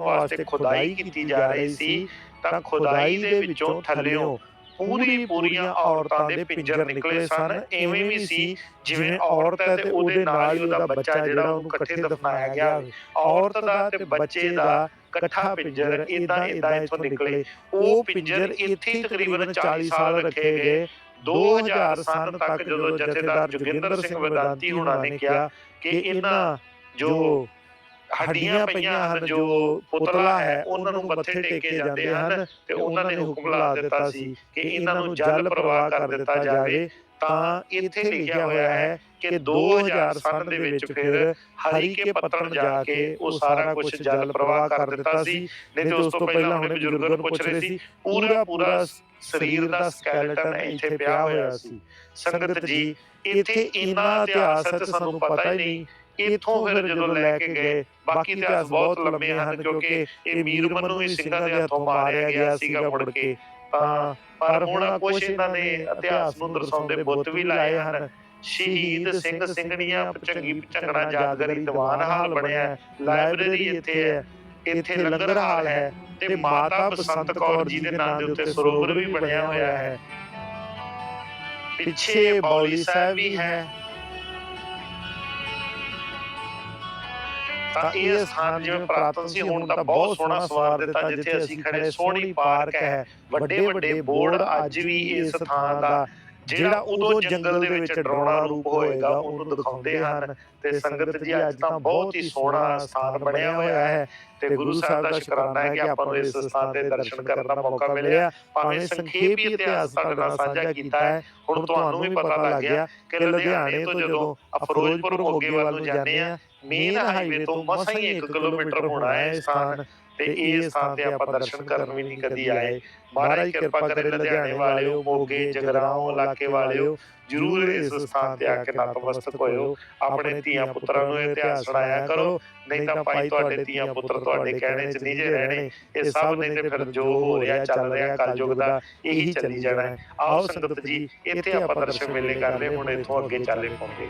ਵਾਸਤੇ ਖੁਦਾਈ ਕੀਤੀ ਜਾ ਰਹੀ ਸੀ ਤਾਂ ਖੁਦਾਈ ਦੇ ਵਿੱਚੋਂ ਥੱਲਿਓਂ ਪੂਰੀ ਪੂਰੀਆਂ ਔਰਤਾਂ ਦੇ ਪਿੰਜਰ ਨਿਕਲੇ ਸਨ ਐਵੇਂ ਵੀ ਸੀ ਜਿਵੇਂ ਔਰਤ ਹੈ ਤੇ ਉਹਦੇ ਨਾਲ ਹੀ ਉਹਦਾ ਬੱਚਾ ਜਿਹੜਾ ਉਹਨੂੰ ਇਕੱਠੇ ਦਫਨਾਇਆ ਗਿਆ। ਔਰਤ ਦਾ ਤੇ ਬੱਚੇ ਦਾ ਇਕੱਠਾ ਪਿੰਜਰ ਇਦਾਂ ਇਦਾਂ ਇੱਥੋਂ ਨਿਕਲੇ। ਉਹ ਪਿੰਜਰ ਇੱਥੇ ਤਕਰੀਬਨ 40 ਸਾਲ ਰੱਖੇ ਗਏ। 2000 ਸਾਲ ਤੱਕ ਜਦੋਂ ਜਥੇਦਾਰ ਜੋਗਿੰਦਰ ਸਿੰਘ ਵਿਦਾਂਤੀ ਹੁਣਾਂ ਨੇ ਕਿਹਾ ਕਿ ਇਹਨਾਂ ਜੋ ਹੱਡੀਆਂ ਪਈਆਂ ਹਨ ਜੋ ਪੁਤਲਾ ਹੈ ਉਹਨਾਂ ਨੂੰ ਮੱਥੇ ਟੇਕੇ ਜਾਂਦੇ ਹਨ ਤੇ ਉਹਨਾਂ ਨੇ ਹੁਕਮ ਲਾ ਦਿੱਤਾ ਸੀ ਕਿ ਇਹਨਾਂ ਨੂੰ ਜਲ ਪ੍ਰਵਾਹ ਕਰ ਦਿੱਤਾ ਜਾਵੇ ਤਾਂ ਇੱਥੇ ਲਿਖਿਆ ਹੋਇਆ ਹੈ ਕਿ 2000 ਸਾਲ ਦੇ ਵਿੱਚ ਫਿਰ ਹਰੀ ਕੇ ਪੱਤਣ ਜਾ ਕੇ ਉਹ ਸਾਰਾ ਕੁਝ ਜਲ ਪ੍ਰਵਾਹ ਕਰ ਦਿੱਤਾ ਸੀ। ਨਹੀਂ ਤੇ ਉਸ ਤੋਂ ਪਹਿਲਾਂ ਹੁਣੇ ਬਜ਼ੁਰਗਾਂ ਨੂੰ ਪੁੱਛ ਰਹੇ ਸੀ ਪੂਰਾ ਪੂਰਾ ਸਰੀਰ ਦਾ ਸਕੈਲਟਨ ਇੱਥੇ ਪਿਆ ਹੋਇਆ ਸੀ ਸੰਗਤ ਜੀ ਇੱਥੇ ਇੰਨਾ ਇਤਿਹਾਸ ਹੈ ਸਾਨੂੰ ਪਤਾ ਹੀ ਨਹੀਂ ਇੱਥੋਂ ਫਿਰ ਜਦੋਂ ਲੈ ਕੇ ਗਏ ਬਾਕੀ ਇਤਿਹਾਸ ਬਹੁਤ ਲੰਮੇ ਹਨ ਕਿਉਂਕਿ ਇਹ ਮੀਰ ਮਨੂ ਵੀ ਸਿੰਘਾਂ ਦੇ ਹੱਥੋਂ ਮਾਰਿਆ ਗਿਆ ਸੀਗਾ ਮੁੜ ਕੇ। ਤਾਂ ਪਰ ਹੁਣ ਕੁਝ ਇਹਨਾਂ ਨੇ ਇਤਿਹਾਸ ਨੂੰ ਦਰਸਾਉਂਦੇ ਬੁੱਤ ਵੀ ਲਾਏ ਹਨ। ਸ਼ਹੀਦ ਸਿੰਘ ਸਿੰਘਣੀਆਂ ਚੰਗੀ ਚੰਗਣਾ ਜਾਗਰੀ ਦੀਵਾਨ ਹਾਲ ਬਣਿਆ ਲਾਇਬ੍ਰੇਰੀ ਇੱਥੇ ਹੈ। ਇੱਥੇ ਲੰਗਰ ਹਾਲ ਹੈ। ਤੇ ਮਾਤਾ ਬਸੰਤ ਕੌਰ ਜੀ ਦੇ ਨਾਮ ਦੇ ਉੱਤੇ ਸਰੋਵਰ ਵੀ ਬਣਿਆ ਹੋਇਆ ਹੈ। ਪਿੱਛੇ ਬੌਲੀ ਸਾਹਿਬ ਵੀ ਹੈ ਤਾਂ ਇਹ ਸਥਾਨ ਜਿਵੇਂ ਪ੍ਰਾਤਨ ਸੀ ਹੁਣ ਤਾਂ ਬਹੁਤ ਸੋਹਣਾ ਸਵਾਰ ਦਿੱਤਾ ਜਿੱਥੇ ਅਸੀਂ ਖੜੇ ਸੋਹਣੀ ਪਾਰਕ ਹੈ ਵੱਡੇ ਵੱਡੇ ਬੋਰਡ ਅੱਜ ਵੀ ਇਸ ਥਾਂ ਦਾ ਜਿਹੜਾ ਉਦੋਂ ਜੰਗਲ ਦੇ ਵਿੱਚ ਡਰਾਉਣਾ ਰੂਪ ਹੋਏਗਾ ਉਹਨੂੰ ਦਿਖਾਉਂਦੇ ਹਨ ਤੇ ਸੰਗਤ ਜੀ ਅੱਜ ਤਾਂ ਬਹੁਤ ਹੀ ਸੋਹਣਾ ਸਥਾਨ ਬਣਿਆ ਹੋਇਆ ਹੈ ਤੇ ਗੁਰੂ ਸਾਹਿਬ ਦਾ ਸ਼ੁਕਰਾਨਾ ਹੈ ਕਿ ਆਪਾਂ ਨੂੰ ਇਸ ਸਥਾਨ ਤੇ ਦਰਸ਼ਨ ਕਰਨ ਦਾ ਮੌਕਾ ਮਿਲਿਆ। ਭਾਵੇਂ ਸੰਖੇਪ ਹੀ ਇਤਿਹਾਸ ਤੁਹਾਡੇ ਨਾਲ ਸਾਂਝਾ ਕੀਤਾ ਹੈ। ਹੁਣ ਤੁਹਾਨੂੰ ਵੀ ਪਤਾ ਲੱਗ ਗਿਆ ਕਿ ਲੁਧਿਆਣੇ ਤੋਂ ਜਦੋਂ ਅਫਰੋਜ਼ਪੁਰ ਮੋਗੇ ਵੱਲ ਨੂੰ ਜਾਂਦੇ ਆ ਮੇਨ ਹਾਈਵੇ ਤੋਂ ਮਸਾਂ ਹੀ 1 ਕਿਲੋਮੀਟਰ ਹੋਣਾ ਹੈ ਸਥਾਨ। ਤੇ ਇਹ ਸਥਾਨ ਤੇ ਆਪਾਂ ਦਰਸ਼ਨ ਕਰਨ ਵੀ ਨਹੀਂ ਕਦੀ ਆਏ। ਮਹਾਰਾਜ ਕਿਰਪਾ ਕਰੇ ਲੁਧਿਆਣੇ ਵਾਲਿਓ ਮੋਗੇ ਜਗਰਾਉਂ ਇਲਾਕੇ ਵਾਲਿਓ ਜਰੂਰ ਇਸ ਸਥਾਨ ਤੇ ਆ ਕੇ ਨਤਮਸਤਕ ਹੋਇਓ। ਆਪਣੇ ਧੀਆਂ ਪੁੱਤਰਾਂ ਨੂੰ ਇਤਿਹਾਸ ਸੁਣਾਇਆ ਕਰੋ। ਨਹੀਂ ਤਾਂ ਭਾਈ ਤੁਹਾਡੇ ਧੀਆਂ ਪੁੱਤਰ ਤੁਹਾਡੇ ਕਹਿਣੇ 'ਚ ਨਹੀਂ ਜੇ ਰਹਿਣੇ। ਇਹ ਸਭ ਨਹੀਂ ਤੇ ਫਿਰ ਜੋ ਹੋ ਰਿਹਾ ਚੱਲ ਰਿਹਾ ਕਲਯੁਗ ਦਾ ਇਹੀ ਚੱਲੀ ਜਾਣਾ ਹੈ। ਆਓ ਸੰਗਤ ਜੀ ਇੱਥੇ ਆਪਾਂ ਦਰਸ਼ਨ ਮੇਲੇ ਕਰਦੇ ਹੁਣ ਇੱਥੋਂ ਅੱਗੇ ਚੱਲੇ ਪਾਉਂਦੇ